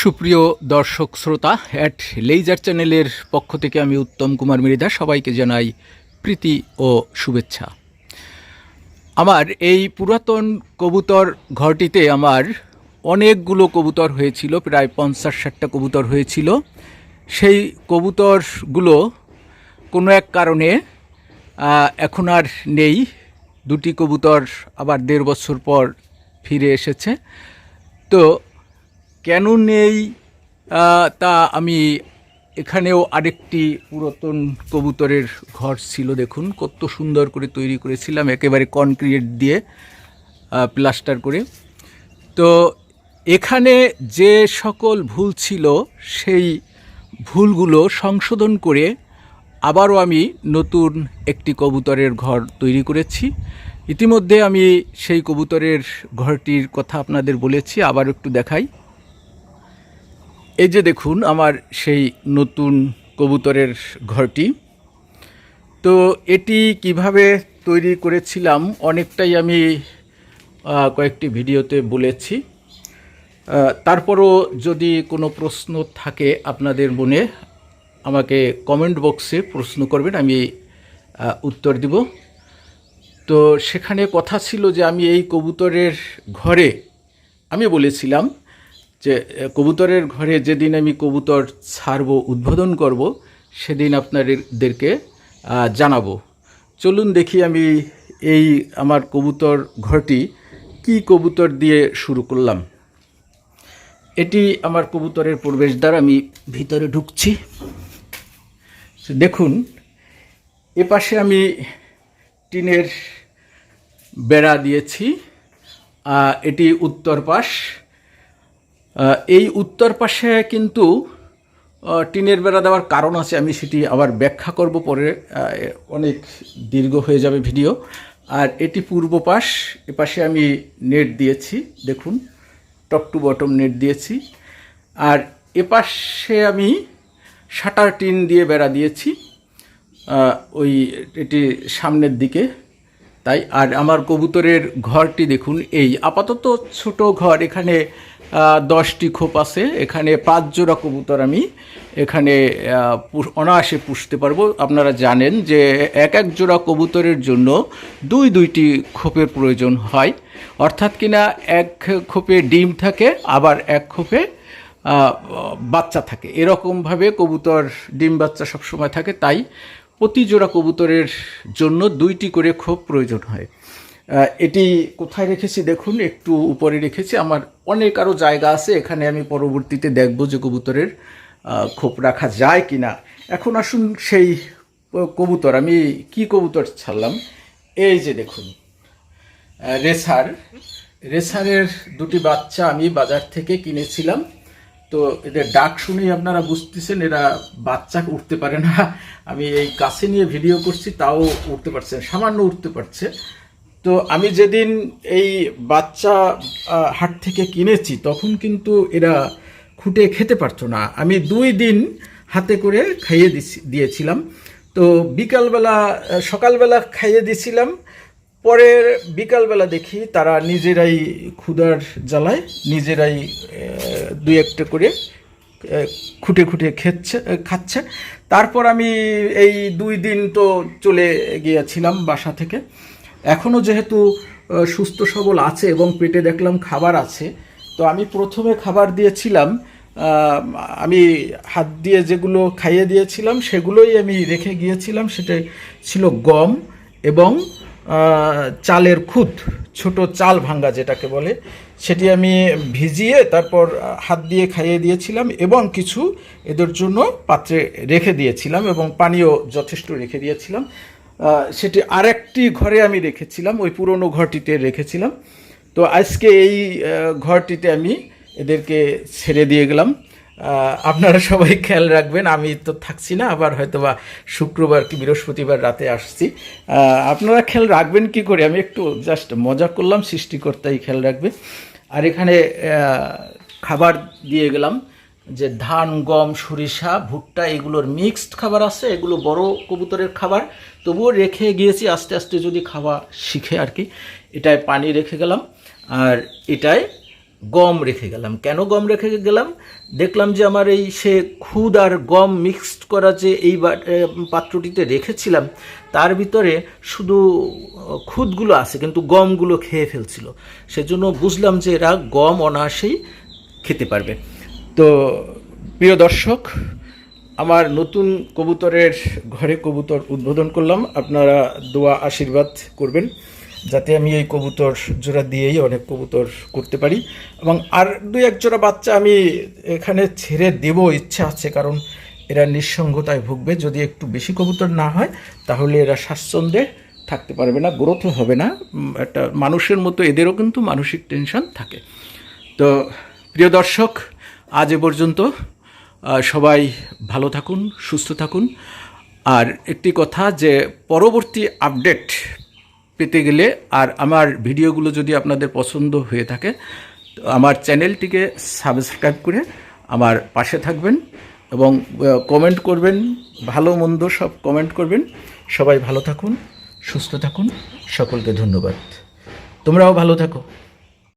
সুপ্রিয় দর্শক শ্রোতা অ্যাট লেইজার চ্যানেলের পক্ষ থেকে আমি উত্তম কুমার মৃধা সবাইকে জানাই প্রীতি ও শুভেচ্ছা। আমার এই পুরাতন কবুতর ঘরটিতে আমার অনেকগুলো কবুতর হয়েছিল, প্রায় পঞ্চাশ ষাটটা কবুতর হয়েছিল। সেই কবুতরগুলো কোনো এক কারণে এখন আর নেই। দুটি কবুতর আবার দেড় বছর পর ফিরে এসেছে। তো কেন নেই? তা আমি এখানেও আরেকটি পুরাতন কবুতরের ঘর ছিল, দেখুন, কত সুন্দর করে তৈরি করেছিলাম, একেবারে কনক্রিট দিয়ে প্লাস্টার করে। তো এখানে যে সকল ভুল ছিল, সেই ভুলগুলো সংশোধন করে আবারও আমি নতুন একটি কবুতরের ঘর তৈরি করেছি। ইতিমধ্যে আমি সেই কবুতরের ঘরটির কথা আপনাদের বলেছি আবার একটু দেখাই। এই যে দেখুন, আমার সেই নতুন কবুতরের ঘরটি। তো এটি কীভাবে তৈরি করেছিলাম, অনেকটাই আমি কয়েকটি ভিডিওতে বলেছি। তারপরও যদি কোনো প্রশ্ন থাকে আপনাদের মনে, আমাকে কমেন্ট বক্সে প্রশ্ন করবেন, আমি উত্তর দিব। তো সেখানে কথা ছিল যে আমি এই কবুতরের ঘরে, আমি বলেছিলাম যে কবুতরের ঘরে যেদিন আমি কবুতর ছাড়ব, উদ্বোধন করব, সেদিন আপনাদেরকে জানাব। চলুন দেখি আমি এই আমার কবুতর ঘরটি কি কবুতর দিয়ে শুরু করলাম। এটি আমার কবুতরের প্রবেশদ্বার, আমি ভিতরে ঢুকছি। দেখুন এপাশে আমি টিনের বেড়া দিয়েছি এটি উত্তর পাশ। এই উত্তর পাশে কিন্তু টিনের বেড়া দেওয়ার কারণ আছে, আমি সেটি আবার ব্যাখ্যা করব পরে অনেক দীর্ঘ হয়ে যাবে ভিডিও। আর এটি পূর্ব পাশ এপাশে আমি নেট দিয়েছি, দেখুন, টপ টু বটম নেট দিয়েছি। আর এপাশে আমি শাটার টিন দিয়ে বেড়া দিয়েছি ওই এটি সামনের দিকে। তাই, আর আমার কবুতরের ঘরটি দেখুন, এই আপাতত ছোট ঘর, এখানে দশটি খোপ আছে। এখানে পাঁচ জোড়া কবুতর আমি এখানে অনায়াসে পুষতে পারব। আপনারা জানেন যে এক এক জোড়া কবুতরের জন্য দুই দুইটি খোপের প্রয়োজন হয়। অর্থাৎ কিনা এক খোপে ডিম থাকে, আবার এক খোপে বাচ্চা থাকে। এরকমভাবে কবুতর, ডিম বাচ্চা সবসময় থাকে। তাই প্রতি জোড়া কবুতরের জন্য দুইটি করে খোপ প্রয়োজন হয়। এটি কোথায় রেখেছি দেখুন, একটু উপরে রেখেছি। আমার অনেক আরও জায়গা আছে, এখানে আমি পরবর্তীতে দেখব যে কবুতরের খোপ রাখা যায় কি না এখন আসুন সেই কবুতর, আমি কি কবুতর ছাড়লাম? এই যে দেখুন রেসার। রেসারের দুটি বাচ্চা আমি বাজার থেকে কিনেছিলাম। তো এদের ডাক শুনেই আপনারা বুঝতেছেন, এরা বাচ্চা উঠতে পারে না। আমি এই কাছে নিয়ে ভিডিও করছি, তাও উঠতে পারছে সামান্য উঠতে পারছে। তো আমি যেদিন এই বাচ্চা হাট থেকে কিনেছি, তখন কিন্তু এরা খুঁটে খেতে পারতো না। আমি দুই দিন হাতে করে খাইয়ে দিয়েছিলাম। তো বিকালবেলা সকালবেলা খাইয়ে দিয়েছিলাম পরের বিকালবেলা দেখি তারা নিজেরাই ক্ষুধার জ্বালায়, নিজেরাই দুই একটা করে খুঁটে খুঁটে খেচ্ছে খাচ্ছে। তারপর আমি এই দুই দিন তো চলে গিয়েছিলাম বাসা থেকে। এখনও যেহেতু সুস্থ সবল আছে এবং পেটে দেখলাম খাবার আছে, তো আমি প্রথমে খাবার দিয়েছিলাম আমি হাত দিয়ে যেগুলো খাইয়ে দিয়েছিলাম সেগুলোই আমি রেখে গিয়েছিলাম, সেটা ছিল গম এবং চালের খুদ, ছোট চাল ভাঙ্গা যেটাকে বলে, সেটি আমি ভিজিয়ে তারপর হাত দিয়ে খাইয়ে দিয়েছিলাম এবং কিছু এদের জন্য পাত্রে রেখে দিয়েছিলাম এবং পানীয় যথেষ্ট রেখে দিয়েছিলাম। সেটি আরেকটি ঘরে আমি রেখেছিলাম, ওই পুরনো ঘরটিতে রেখেছিলাম। তো আজকে এই ঘরটিতে আমি এদেরকে ছেড়ে দিয়ে গেলাম। আপনারা সবাই খেয়াল রাখবেন, আমি তো থাকছি না, আবার হয়তো বা শুক্রবার কি বৃহস্পতিবার রাতে আসছি। আপনারা খেয়াল রাখবেন কি করে, আমি একটু জাস্ট মজা করলাম, সৃষ্টিকর্তাই খেয়াল রাখবে। আর এখানে খাবার দিয়ে গেলাম। যে ধান, গম, সরিষা, ভুট্টা, এগুলোর মিক্সড খাবার আছে, এগুলো বড় কবুতরের খাবার। তবুও রেখে গিয়েছি, আস্তে আস্তে যদি খাওয়া শিখে আর কি। এটায় পানি রেখে গেলাম, আর এটায় গম রেখে গেলাম। কেন গম রেখে গেলাম? দেখলাম যে আমার এই সে খুদ আর গম মিক্সড করা যে এই পাত্রটিতে রেখেছিলাম, তার ভিতরে শুধু খুদগুলো আছে, কিন্তু গমগুলো খেয়ে ফেলছিল। সেজন্য বুঝলাম যে এরা গম অনায়াসেই খেতে পারবে। তো প্রিয় দর্শক, আমার নতুন কবুতরের ঘরে কবুতর উদ্বোধন করলাম। আপনারা দোয়া, আশীর্বাদ করবেন যাতে আমি এই কবুতর জোড়া দিয়েই অনেক কবুতর করতে পারি। এবং আর দুই এক জোড়া বাচ্চা আমি এখানে ছেড়ে দেব, ইচ্ছা আছে, কারণ এরা নিঃসঙ্গতায় ভুগবে। যদি একটু বেশি কবুতর না হয়, তাহলে এরা স্বাচ্ছন্দ্যে থাকতে পারবে না, গ্রোথও হবে না। একটা মানুষের মতো, এদেরও কিন্তু মানসিক টেনশন থাকে। তো প্রিয় দর্শক আজ এ পর্যন্ত সবাই ভালো থাকুন, সুস্থ থাকুন। আর একটি কথা যে, পরবর্তী আপডেট পেতে গেলে, আর আমার ভিডিওগুলো যদি আপনাদের পছন্দ হয়ে থাকে আমার চ্যানেলটিকে সাবস্ক্রাইব করে আমার পাশে থাকবেন এবং কমেন্ট করবেন, ভালো মন্দ সব কমেন্ট করবেন। সবাই ভালো থাকুন, সুস্থ থাকুন। সকলকে ধন্যবাদ। তোমরাও ভালো থাকো।